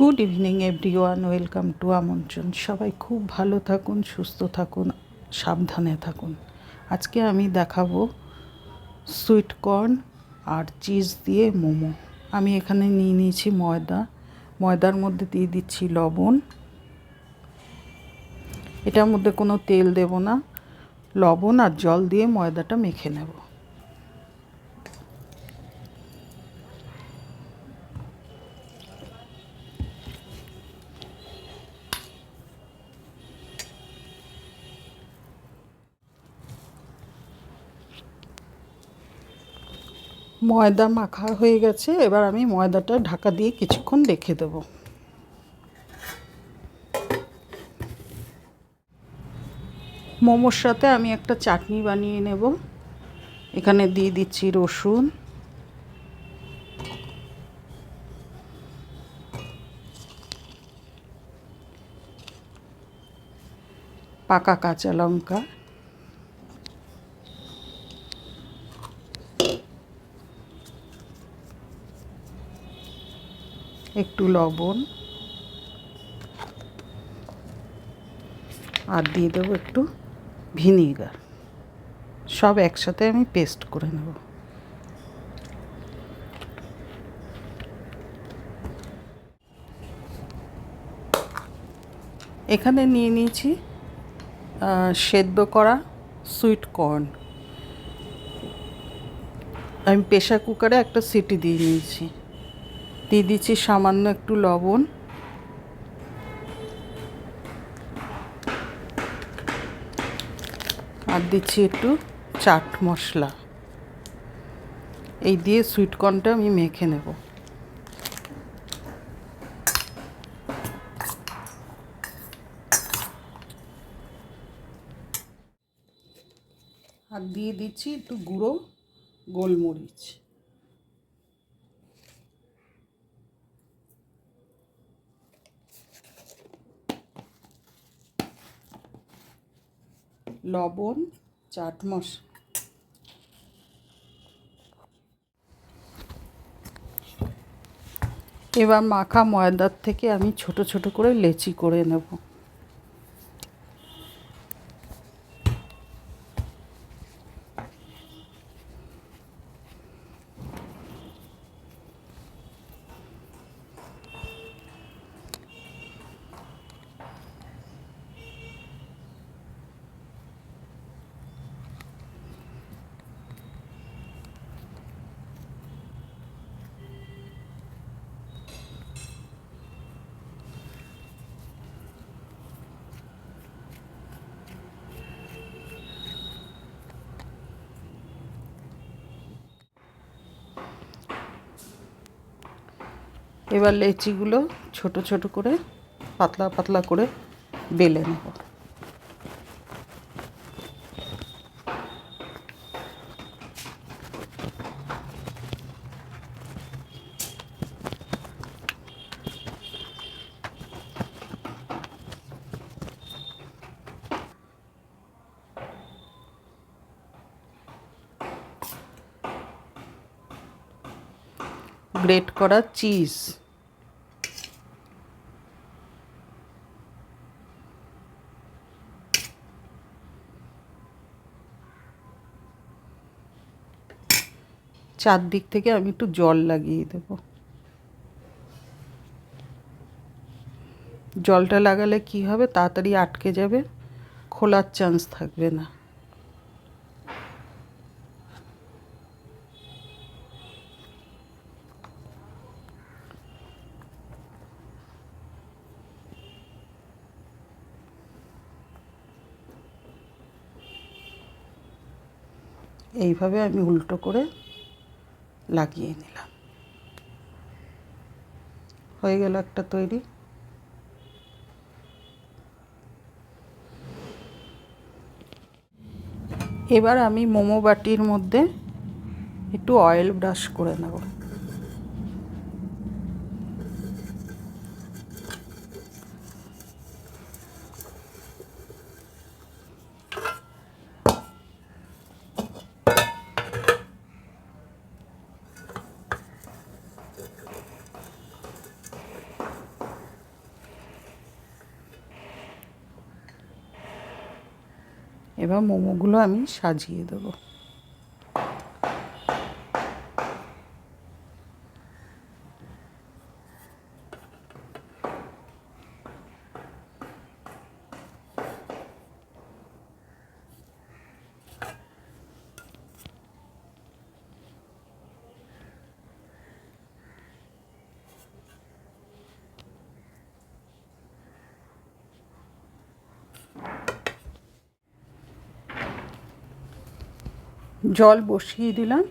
Good evening everyone welcome to আমন্ত্রণ সবাই খুব ভালো থাকুন, সুস্থ থাকুন, সাবধানে থাকুন। আজকে আমি দেখাবো সুইট কর্ন আর চিজ দিয়ে মোমো। আমি এখানে নিয়ে নিয়েছি ময়দা। ময়দার মধ্যে দিয়ে দিচ্ছি লবণ। এটার মধ্যে কোনো তেল দেব না। লবণ আর জল দিয়ে ময়দাটা মেখে নেব। ময়দা মাখা হয়ে গেছে, এবার আমি ময়দাটা ঢাকা দিয়ে কিছুক্ষণ রেখে দেবো। মোমোর সাথে আমি একটা চাটনি বানিয়ে নেব। এখানে দিয়ে দিচ্ছি রসুন। পাকা কাঁচা লঙ্কা। একটু লবণ। আর দিয়ে দেবো একটু ভিনিগার। সব একসাথে আমি পেস্ট করে নেব। এখানে নিয়ে নিয়েছি সেদ্ধ করা সুইট কর্ন। আমি প্রেশার কুকারে একটা সিটি দিয়ে নিয়েছি। দিয়ে দিচ্ছি সামান্য একটু লবণ। আর দিচ্ছি একটু চাট মশলা। এই দিয়ে সুইট কর্নটা আমি মেখে নেব। আর দিয়ে দিচ্ছি একটু গুঁড়ো গোলমরিচ। লবণ চাট মশলা এবার মাখা ময়দার থেকে আমি ছোট ছোট করে লেচি করে নেব। এবার লেচিগুলো ছোট ছোট করে পাতলা পাতলা করে বেলে নেব। গ্রেট করা চিজ। চারদিক থেকে আমি একটু জল লাগিয়ে দেব। জলটা লাগালে কি হবে? তাড়াতাড়ি আটকে যাবে। খোলার চান্স থাকবে না। এইভাবে আমি উল্টো করে লাগিয়ে নিলাম। হয়ে গেল একটা তৈরি। এবার আমি মোমো বাটির মধ্যে একটু অয়েল ব্রাশ করে নেব। এবার মোমোগুলো আমি সাজিয়ে দেবো। জল বসিয়ে দিলাম।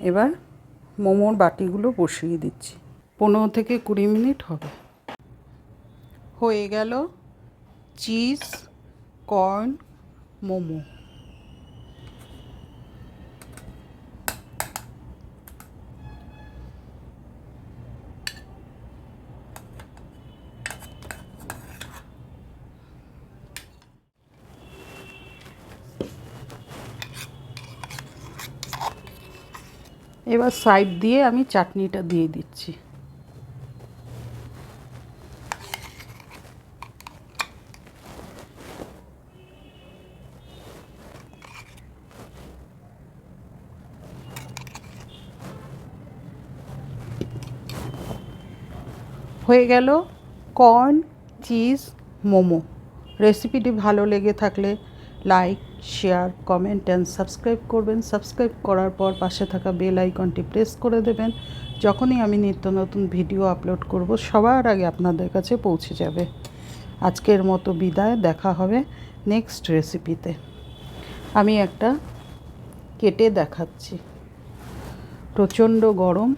এবার মোমোর বাটিগুলো বসিয়ে দিচ্ছি। পনেরো থেকে কুড়ি মিনিট হবে। হয়ে গেল চিজ, কর্ন, মোমো। এবার সাইড দিয়ে আমি চাটনিটা দিয়ে দিচ্ছি। হয়ে গেল কর্ন চিজ মোমো। রেসিপিটি ভালো লেগে থাকলে like, share, comment and subscribe করবেন। সাবস্ক্রাইব করার পর পাশে থাকা বেল আইকনটি প্রেস করে দেবেন। যখনই আমি নিত্য নতুন ভিডিও আপলোড করব, সবার আগে আপনাদের কাছে পৌঁছে যাবে। আজকের মতো বিদায়, দেখা হবে নেক্সট রেসিপিতে। আমি একটা কেটে দেখাচ্ছি। প্রচণ্ড গরম।